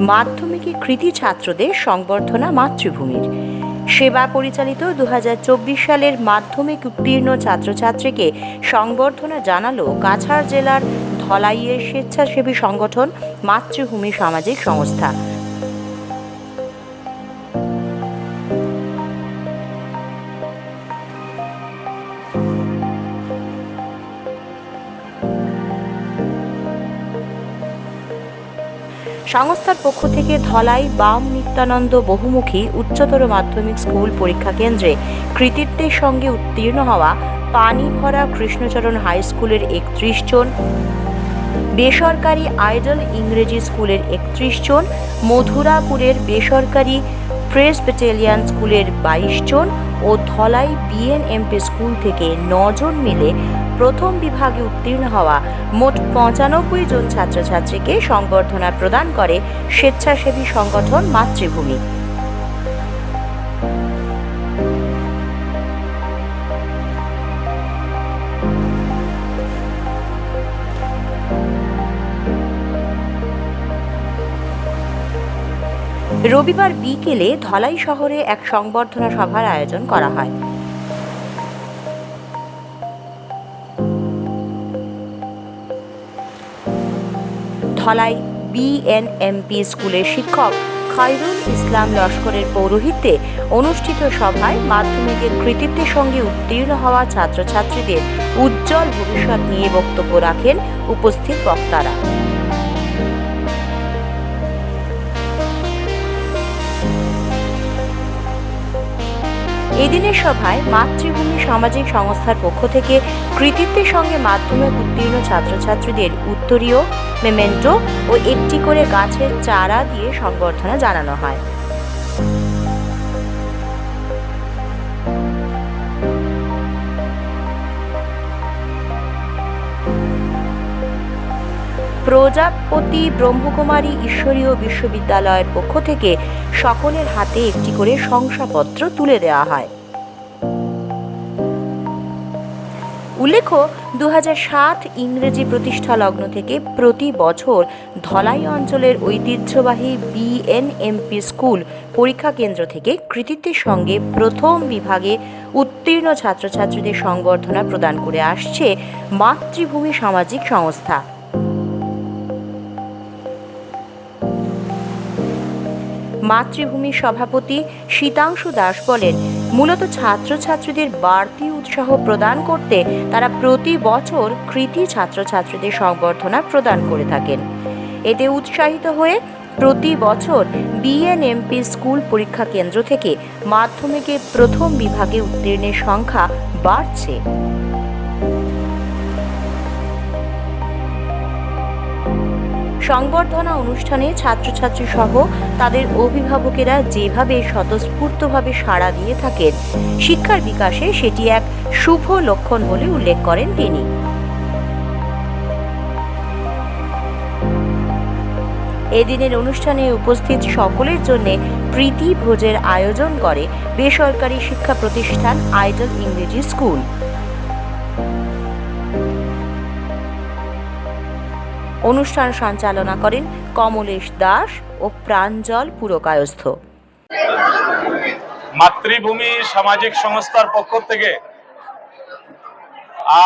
মাধ্যমিকে কৃতি ছাত্রদের সংবর্ধনা মাতৃভূমির। সেবা পরিচালিত দু হাজার চব্বিশ সালের মাধ্যমিক উত্তীর্ণ ছাত্রছাত্রীকে সংবর্ধনা জানালো কাছাড় জেলার ধলাইয়ের স্বেচ্ছাসেবী সংগঠন মাতৃভূমি সামাজিক সংস্থা। সংস্থার পক্ষ থেকে ধলাই, বাম নিত্যানন্দ বহুমুখী উচ্চতর মাধ্যমিক স্কুল পরীক্ষা কেন্দ্রে কৃতিত্বের সঙ্গে উত্তীর্ণ হওয়া পানি ভরা কৃষ্ণচরণ হাই স্কুলের একত্রিশ জন, বেসরকারি আইডল ইংরেজি স্কুলের একত্রিশ জন, মধুরাপুরের বেসরকারি প্রেস ব্যাটালিয়ান স্কুলের বাইশ জন ও ধলাই বিএনএমপি স্কুল থেকে নজন মিলে প্রথম বিভাগে উত্তীর্ণ হওয়া মোট পঁচানব্বই জন ছাত্রছাত্রীকে সংবর্ধনা প্রদান করে স্বেচ্ছাসেবী সংগঠন মাতৃভূমি। রবিবার বিকেলে ধলাই শহরে এক সংবর্ধনা সভার আয়োজন করা হয়। ধলাই বিএনএমপি স্কুলের শিক্ষক খায়রুল ইসলাম লস্করের পৌরোহিত্যে অনুষ্ঠিত সভায় মাধ্যমিকের কৃতিত্বের সঙ্গে উত্তীর্ণ হওয়া ছাত্রছাত্রীদের উজ্জ্বল ভবিষ্যৎ নিয়ে বক্তব্য রাখেন উপস্থিত বক্তারা। এদিনের সভায় মাতৃভূমি সামাজিক সংস্থার পক্ষ থেকে কৃতিত্বের সঙ্গে মাধ্যমিক উত্তীর্ণ ছাত্রছাত্রীদের উত্তরীয়, মেমেন্টো ও একটি করে গাছের চারা দিয়ে সংবর্ধনা জানানো হয়। প্রজাপতি ব্রহ্মকুমারী ঈশ্বরীয় বিশ্ববিদ্যালয়ের পক্ষ থেকে সকলের হাতে একটি করে শংসাপত্র তুলে দেওয়া হয়। উল্লেখ্য দু ইংরেজি প্রতিষ্ঠা লগ্ন থেকে প্রতি বছর ধলাই অঞ্চলের ঐতিহ্যবাহী বিএনএমপি স্কুল পরীক্ষা কেন্দ্র থেকে কৃতিত্বের সঙ্গে প্রথম বিভাগে উত্তীর্ণ ছাত্রছাত্রীদের সংবর্ধনা প্রদান করে আসছে মাতৃভূমি সামাজিক সংস্থা। মাতৃভূমির সভাপতি শীতাংশু দাস বলেন, মূলত ছাত্রছাত্রীদের বাড়তি উৎসাহ প্রদান করতে তারা প্রতি বছর কৃতি ছাত্রছাত্রীদের সংবর্ধনা প্রদান করে থাকেন। এতে উৎসাহিত হয়ে প্রতি বছর বিএনএমপি স্কুল পরীক্ষা কেন্দ্র থেকে মাধ্যমিকে প্রথম বিভাগে উত্তীর্ণের সংখ্যা বাড়ছে। সংবর্ধনা অনুষ্ঠানে ছাত্রছাত্রী সহ তাদের অভিভাবকেরা যেভাবে স্বতঃস্ফূর্তভাবে সাড়া দিয়ে থাকেন, শিক্ষার বিকাশে সেটি এক শুভ লক্ষণ বলে উল্লেখ করেন তিনি। এদিনের অনুষ্ঠানে উপস্থিত সকলের জন্য প্রীতি ভোজের আয়োজন করে বেসরকারি শিক্ষা প্রতিষ্ঠান আইডল ইংরেজি স্কুল। অনুষ্ঠান সঞ্চালনা করেন কমলেশ দাস ও প্রাঞ্জল পুরকায়স্থ। মাতৃভূমি সামাজিক সংস্থার পক্ষ থেকে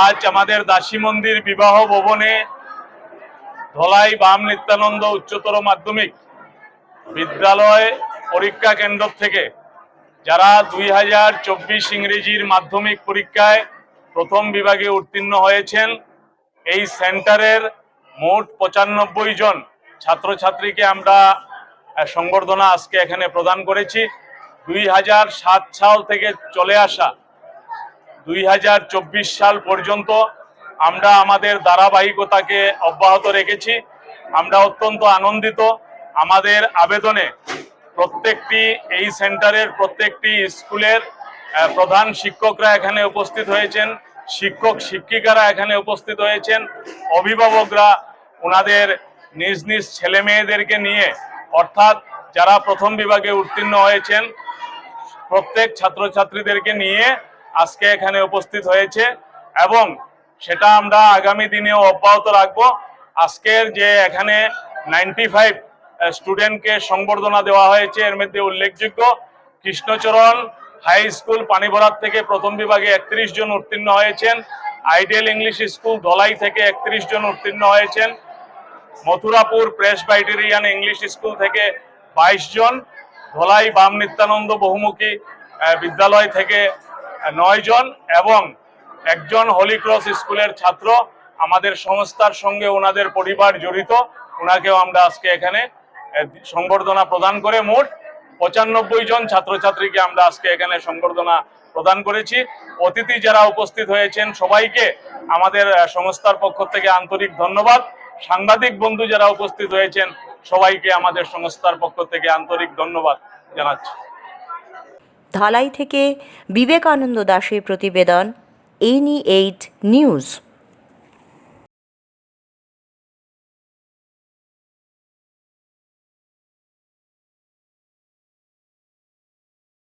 আজ আমাদের দাসী মন্দির বিবাহ ভবনে ধলাই বাম নিত্যানন্দ উচ্চতর মাধ্যমিক বিদ্যালয় পরীক্ষা কেন্দ্র থেকে যারা দুই হাজার চব্বিশ ইংরেজির মাধ্যমিক পরীক্ষায় প্রথম বিভাগে উত্তীর্ণ হয়েছেন, এই সেন্টারের মোট পঁচানব্বই জন ছাত্রছাত্রীকে আমরা সংবর্ধনা আজকে এখানে প্রদান করেছি। দুই হাজার সাত সাল থেকে চলে আসা, দুই হাজার চব্বিশ সাল পর্যন্ত আমরা আমাদের ধারাবাহিকতাকে অব্যাহত রেখেছি। আমরা অত্যন্ত আনন্দিত। আমাদের আবেদনে প্রত্যেকটি এই সেন্টারের, প্রত্যেকটি স্কুলের প্রধান শিক্ষকরা এখানে উপস্থিত হয়েছেন। শিক্ষক, শিক্ষিকারা এখানে উপস্থিত হয়েছেন। অভিভাবকরা ওনাদের নিজ নিজ ছেলে মেয়েদেরকে নিয়ে, অর্থাৎ যারা প্রথম বিভাগে উত্তীর্ণ হয়েছেন, প্রত্যেক ছাত্রছাত্রীদেরকে নিয়ে আজকে এখানে উপস্থিত হয়েছে এবং সেটা আমরা আগামী দিনেও অব্যাহত রাখব। আজকের যে এখানে নাইনটি ফাইভ স্টুডেন্টকে সংবর্ধনা দেওয়া হয়েছে, এর মধ্যে উল্লেখযোগ্য কৃষ্ণচরণ হাই স্কুল পানিভরাত থেকে প্রথম বিভাগে একত্রিশ জন উত্তীর্ণ হয়েছেন আইডিয়াল ইংলিশ স্কুল ধলাই থেকে একত্রিশ জন উত্তীর্ণ হয়েছেন Mathurapur Presbyterian English school থেকে বাইশ জন, ধলাই বাম নিত্যানন্দ বহুমুখী বিদ্যালয় থেকে নয় জন এবং একজন হলি ক্রস স্কুলের ছাত্র। আমাদের সংস্থার সঙ্গে ওনাদের পরিবার জড়িত। ওনাকেও আমরা আজকে এখানে সংবর্ধনা প্রদান করে মোট পঁচানব্বই জন ছাত্রছাত্রীকে আমরা আজকে এখানে সংবর্ধনা প্রদান করেছি। অতিথি যারা উপস্থিত হয়েছেন সবাইকে আমাদের সংস্থার পক্ষ থেকে আন্তরিক ধন্যবাদ। সাংবাদিক বন্ধু যারা উপস্থিত হয়েছেন, সবাইকে আমাদের সংস্থার পক্ষ থেকে আন্তরিক ধন্যবাদ জানাচ্ছি। ধালাই থেকে বিবেকানন্দ দাসের প্রতিবেদন এনি এইট নিউজ।